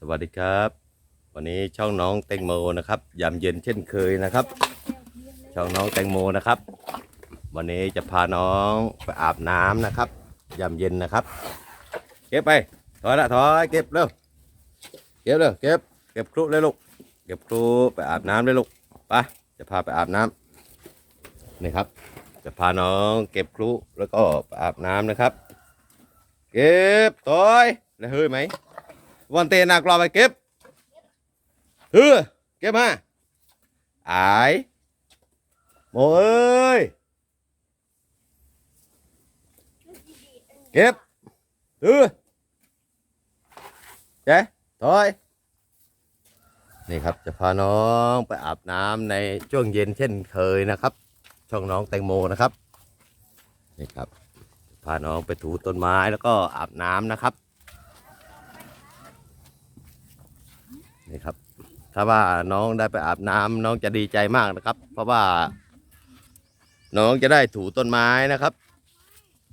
สวัสดีครับ วันนี้ช่องน้องแตงโมนะครับยามเย็นเช่นเคยนะครับ ช่องน้องแตงโมนะครับ วันนี้จะพาน้องไปอาบน้ำนะครับยามเย็นนะครับ เก็บไปถอยละถอยเก็บเร็วเก็บเร็วเก็บเก็บครุเลยลูกเก็บครุไปอาบน้ำเลยลูกไปจะพาไปอาบน้ำนี่ครับ จะพาน้องเก็บครุแล้วก็อาบน้ำนะครับ เก็บถอยแล้วเฮ้ยไหม วันเตนากรอไปเก็บเฮ้อเก็บมาอายโมเอ้ยเก็บเฮ้อเจ๊ถอยนี่ครับจะพาน้องไปอาบน้ำในช่วงเย็นเช่นเคยนะครับ ช่องน้องแตงโมนะครับนี่ครับพาน้องไปถูต้นไม้แล้วก็อาบน้ำนะครับ นี่ครับ ถ้าว่าน้องได้ไปอาบน้ำน้องจะดีใจมากนะครับ เพราะว่า น้องจะได้ถูต้นไม้นะครับ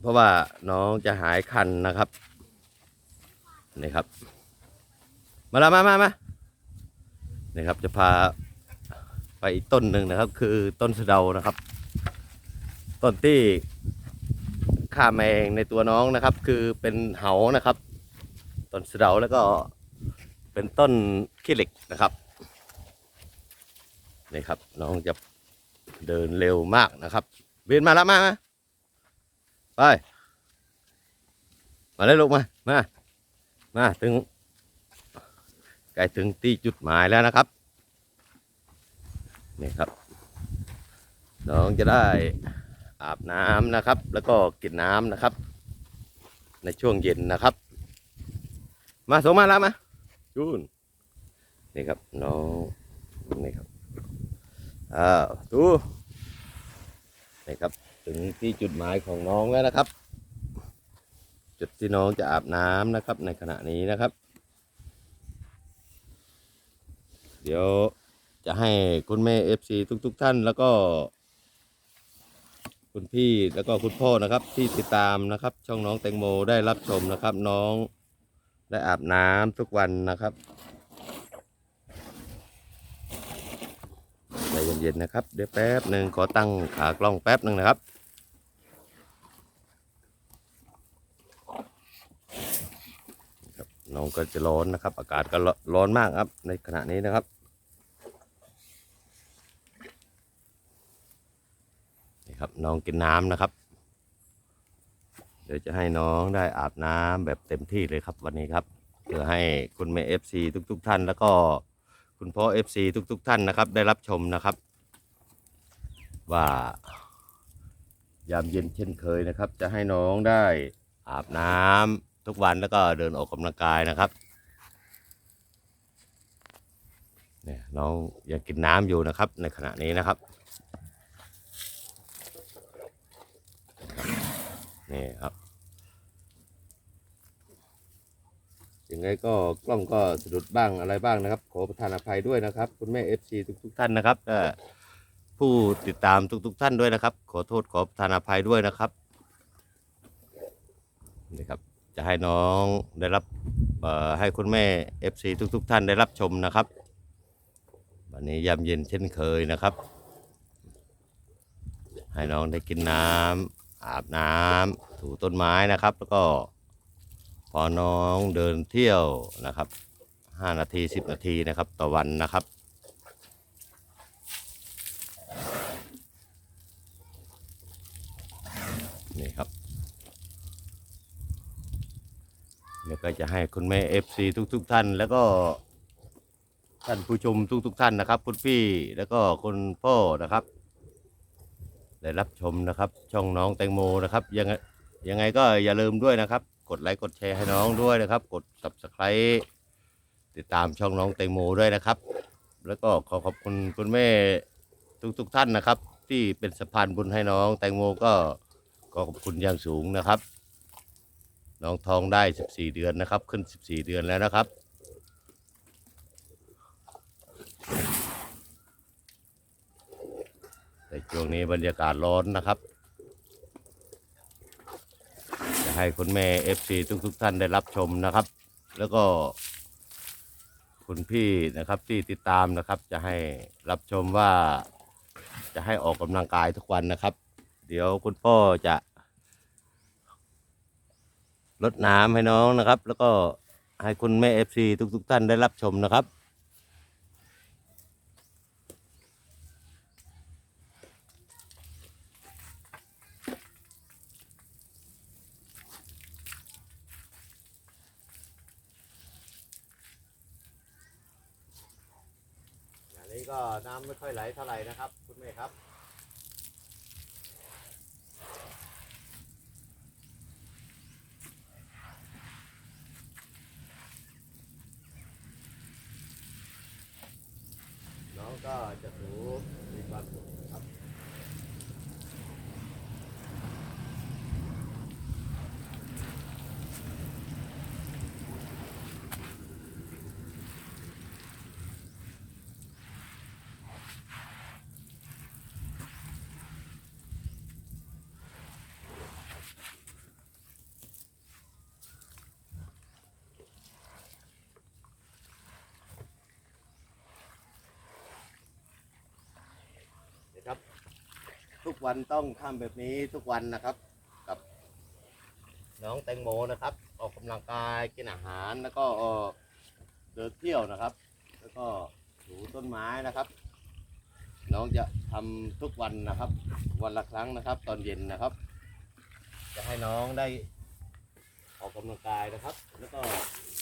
เพราะว่าน้องจะหายคันนะครับนี่ครับ มาละมามามานี่ครับ จะพาไปอีกต้นหนึ่งนะครับ คือต้นสะเดานะครับ ต้นที่ฆ่าแมงในตัวน้องนะครับ คือเป็นเหานะครับ ต้นสะเดาแล้วก็เป็นต้น ขี้เหล็กนะครับนี่ครับน้องจะเดินเร็วมากนะครับเวียนมาแล้วมามาไปมาเลยลูกมามามาถึงใกล้ถึงที่จุดหมายแล้วนะครับนี่ครับ น้องจะได้อาบน้ำนะครับ แล้วก็กินน้ำนะครับ ในช่วงเย็นนะครับ มาสมมาแล้วมาจูน นี่ครับน้องนี่ครับอ้าวดูนี่ครับถึงที่จุดหมายของน้องแล้วนะครับ จุดที่น้องจะอาบน้ำนะครับ ในขณะนี้นะครับ เดี๋ยวจะให้คุณแม่เอฟซีทุกๆท่านแล้วก็ คุณพี่แล้วก็คุณพ่อนะครับ ที่ติดตามนะครับ ช่องน้องแตงโมได้รับชมนะครับ น้องได้อาบน้ำทุกวันนะครับ ใจเย็นๆนะครับ เดี๋ยวแป๊บหนึ่งขอตั้งขากล้องแป๊บหนึ่งนะครับครับน้องก็จะร้อนนะครับ อากาศก็ร้อนมากครับ ในขณะนี้นะครับนี่ครับน้องกินน้ำนะครับ เดี๋ยวจะให้น้องได้อาบน้ำแบบเต็มที่เลยครับวันนี้ครับเพื่อให้คุณแม่เอฟซีทุก ๆ ท่านแล้วก็ คุณพ่อเอฟซีทุกๆท่านนะครับ ได้รับชมนะครับ ว่ายามเย็นเช่นเคยนะครับ จะให้น้องได้อาบน้ำทุกวันแล้วก็เดินออกกำลังกายนะครับเนี่ยน้องยังกินน้ำอยู่นะครับ ในขณะนี้นะครับนี่ครับ ยังไงก็กล้องก็สะดุดบ้างอะไรบ้างนะครับ ขอประทานอภัยด้วยนะครับ คุณแม่ FC ทุกๆท่านนะครับผู้ติดตามทุก ๆ ท่านด้วยนะครับ ขอโทษขอประทานอภัยด้วยนะครับนี่ครับจะให้น้องได้รับเอ่อให้คุณแม่ FC ทุก ๆ ท่านได้รับชมนะครับ วันนี้ยามเย็นเช่นเคยนะครับ ให้น้องได้กินน้ำอาบน้ำถูต้นไม้นะครับ แล้วก็ พอน้องเดินเที่ยวนะครับห้านาทีสิบนาทีนะครับต่อวันนะครับนี่ครับเดี๋ยวก็จะให้คุณแม่เอฟซีทุกๆท่าน แล้วก็ท่านผู้ชมทุกๆท่านนะครับ คุณพี่แล้วก็คุณพ่อนะครับ ได้รับชมนะครับ ช่องน้องแตงโมนะครับยังไงยังไงก็อย่าลืมด้วยนะครับ ดไลค์กดแชร์ให้น้องด้วยนะครับ กด subscribe ติดตามช่องน้องแตงโมด้วยนะครับ แล้วก็ขอขอบคุณคุณแม่ทุกๆทท่านนะครับ ที่เป็นสะพานบุญให้น้อง แตงโมก็ขอขอบคุณอย่างสูงนะครับ น้องทองได้ 14 เดือนนะครับ ขึ้น 14 เดือนแล้วนะครับ แต่ช่วงนี้บรรยากาศร้อนนะครับ จะ ให้คุณแม่ FC ทุกๆทท่านได้รับชมนะครับ แล้วก็ คุณพี่นะครับที่ติดตามนะครับ จะให้รับชมว่า จะให้ออกกำลังกายทุกวันนะครับ เดี๋ยวคุณพ่อจะลดน้ำให้น้องนะครับ แล้วก็ให้คุณแม่เอฟซีทุกๆท่านได้รับชมนะครับ อัน นี้ก็น้ำไม่ค่อยไหลเท่าไหร่นะครับ คุณแม่ครับ น้องก็จะถูมีความสุขนะครับ นะครับ ทุกวันต้องทำแบบนี้ทุกวันนะครับ กับ น้องแตงโมนะครับ ออกกำลังกายกินอาหารแล้วก็เดินเที่ยวนะครับ แล้วก็ถูต้นไม้นะครับ น้องจะทำทุกวันนะครับ วันละครั้งนะครับ ตอนเย็นนะครับ จะให้น้องได้ออกกำลังกายนะครับ แล้วก็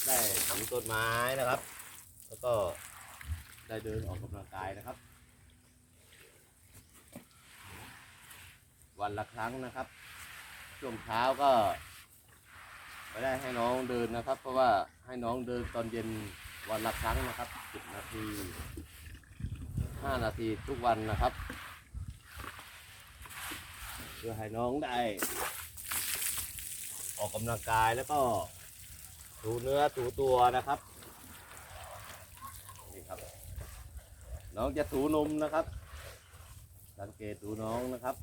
ได้ถูต้นไม้นะครับ แล้วก็ได้เดินออกกำลังกายนะครับ วันละครั้งนะครับ ช่วงเช้าก็ไม่ได้ให้น้องเดินนะครับ เพราะว่าให้น้องเดินตอนเย็นวันละครั้งนะครับสิบนาทีห้านาทีทุกวันนะครับ เพื่อให้น้องได้ ออกกำลังกายแล้วก็ถูเนื้อถูตัวนะครับนี่ครับ น้องจะถูนมนะครับ สังเกตดูน้องนะครับ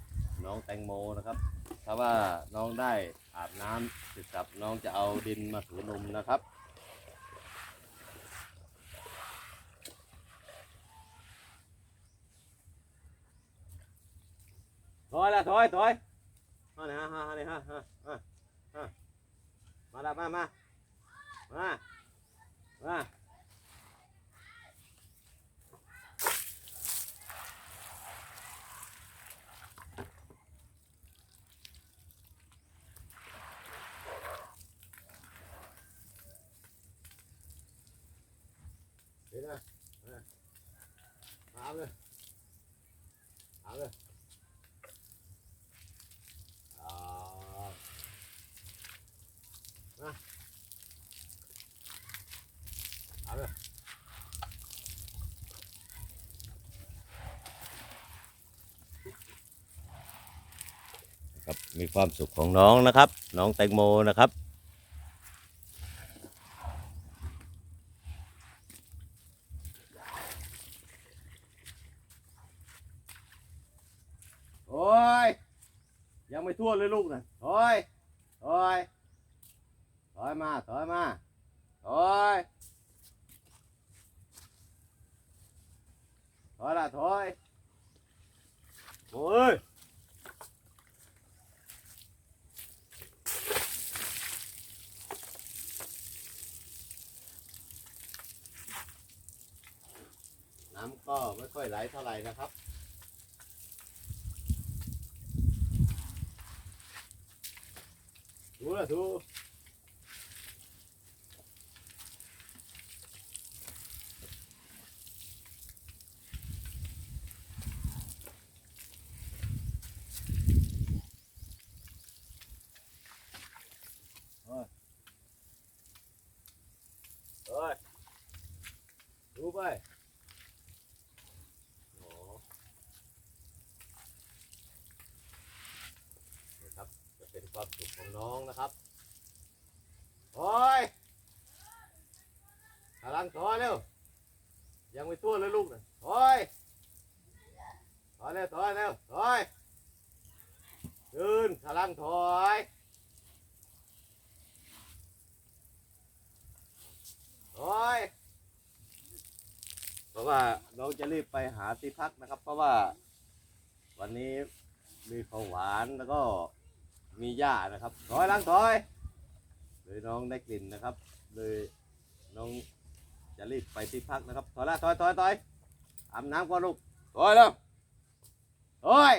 น้องแตงโมนะครับ ถ้าว่าน้องได้อาบน้ำเสร็จสับน้องจะเอาดินมาถูนมนะครับถอยละถอยถอยมาเนี่ยฮะฮะเนี่ยฮะฮะฮะฮะมาละมามามามา เดี๋ยวนะมามเอาเลยเอาเลยอ่ามาเอาเลยครับมีความสุขของน้องนะครับ น้องแตงโมนะครับ โอ้ย ยังไม่ทั่วเลยลูกนะถอยถอยถอยมาถอยมาถอยถอยละถอยโอ้ยน้ำก็ไม่ค่อยไหลเท่าไหร่นะครับ ถูละถูเฮ้ยเฮ้ยถูไปโอ้นี่ครับ จะเป็นความสุขของน้องนะครับ โอ้ยกำลังถอยเร็ว ยังไม่ตัวเลยลูกนะถอยถอยเร็วถอยเร็วถอยยืนกำลัง ถอยถอยราะว่าน้องจะรีบไปหาที่พักนะครับ เพราะว่า วันนี้มีของหวานแล้วก็มีหญ้านะครับถอยหลังถอยเลยน้องได้กลิ่นนะครับ เลยน้องจะรีบไปที่พักนะครับถอยละถอยถอยถอยอาบน้ำก่อนลูกถอยแล้วถอย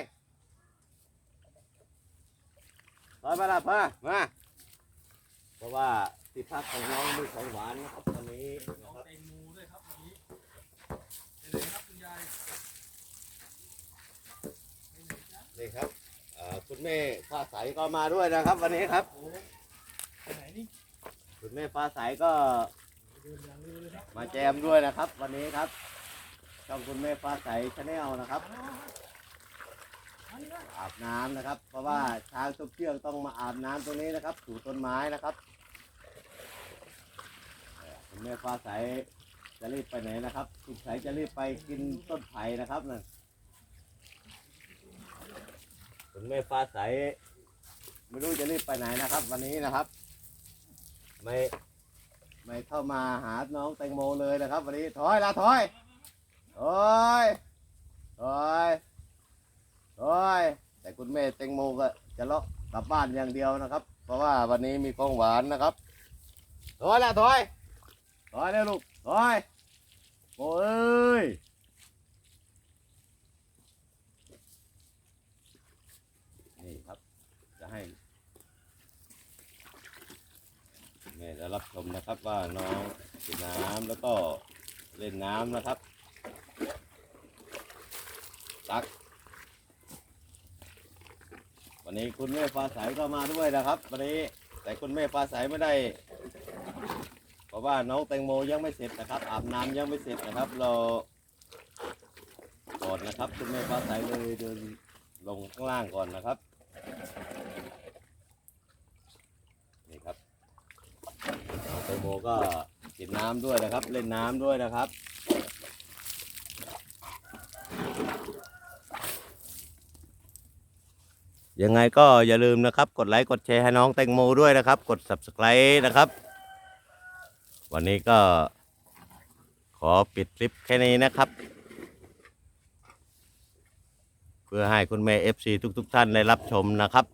ถ อยมาละพ่อมา เพราะว่าที่พักของน้องมีของหวานนะครับตอนนี้น้องแตงโมด้วยครับวันนี้เดี๋ยวเลยครับคุณยายนี่ครับเอ่อคุณแม่ฟ้าใสก็มาด้วยนะครับ วันนี้ครับ โอ้ไปไหนนี่คุณแม่ฟ้าใสก็เดินอย่างเร็วเลยครับมาแจมด้วยนะครับ วันนี้ครับช่องคุณแม่ฟ้าใสชาแนลนะครับ อาบน้ำนะครับ เพราะว่าช้างทุกเชือกต้องมาอาบน้ำตรงนี้นะครับ ถูต้นไม้นะครับคุณแม่ฟ้าใสจะรีบไปไหนนะครับคุณใสจะรีบไปกินต้นไผ่นะครับนั่นคุณแม่ฟ้าใสไม่รู้จะรีบไปไหนนะครับ วันนี้นะครับ ไม่ไม่เข้ามาหาน้องแตงโมเลยนะครับ วันนี้ถอยละถอยถอยถอย ถอยแต่คุณแม่แตงโมก็จะเลาะกลับบ้านอย่างเดียวนะครับ เพราะว่าวันนี้มีของหวานนะครับถอยละถอยถอยเร็วลูกถอยโอ้ยนี่ครับจะให้แม่จะรับชมนะครับว่าน้องกินน้ำแล้วก็เล่นน้ำนะครับตัก วันนี้คุณแม่ฟ้าใสก็มาด้วยนะครับวันนี้แต่คุณแม่ฟ้าใสไม่ได้ เพราะว่าน้องแตงโมยังไม่เสร็จนะครับ อาบน้ำยังไม่เสร็จนะครับ เราก่อนนะครับ คุณแม่ฟ้าใสเลยเดินลงข้างล่างก่อนนะครับ นี่ครับน้องแตงโมก็กินน้ำด้วยนะครับ เล่นน้ำด้วยนะครับ ยังไงก็อย่าลืมนะครับ กดไลค์กดแชร์ให้น้องแตงโมด้วยนะครับ กด subscribe นะครับ วันนี้ก็ขอปิดคลิปแค่นี้นะครับ เพื่อให้คุณแม่ FC ทุกๆท่านได้รับชมนะครับ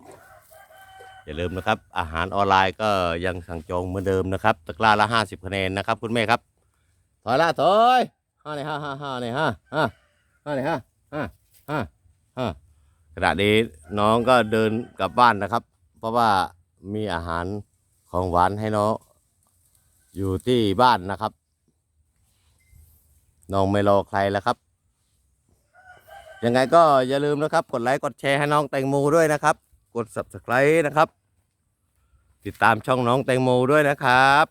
อย่าลืมนะครับ อาหารออนไลน์ก็ยังสั่งจองเหมือนเดิมนะครับตะกร้าละห้าสิบคะแนนนะครับ คุณแม่ครับ ถอยละถอยห้าเนี่ยห้าห้าห้าเนี่ยห้าห้าห้าเนี่ยห้าห้าห้าห้า ขณะนี้น้องก็เดินกลับบ้านนะครับ เพราะว่ามีอาหารของหวานให้น้องอยู่ที่บ้านนะครับ น้องไม่รอใครแล้วครับ ยังไงก็อย่าลืมนะครับ กดไลค์กดแชร์ให้น้องแตงโมด้วยนะครับ กด subscribe นะครับ ติดตามช่องน้องแตงโมด้วยนะครับ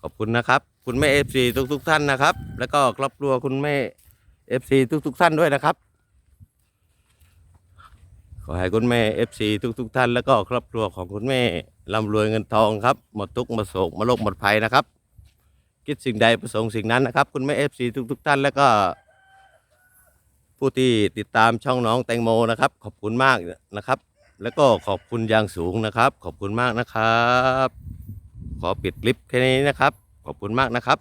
ขอบคุณนะครับ คุณแม่เอฟซีทุกทุกๆท่านนะครับ แล้วก็ครอบครัวคุณแม่เอฟซีทุกทุกๆท่านด้วยนะครับ ขอให้คุณแม่เอฟซีทุกทุกๆท่านแล้วก็ครอบครัวของคุณแม่ร่ำรวยเงินทองครับ หมดทุกข์หมดโศกหมดโรคหมดภัยนะครับ คิดสิ่งใดประสงค์สิ่งนั้นนะครับ คุณแม่เอฟซีทุกทุกๆท่านแล้วก็ ผู้ที่ติดตามช่องน้องแตงโมนะครับ ขอบคุณมากนะครับ แล้วก็ขอบคุณอย่างสูงนะครับ ขอบคุณมากนะครับ ขอปิดคลิปแค่นี้นะครับ ขอบคุณมากนะครับ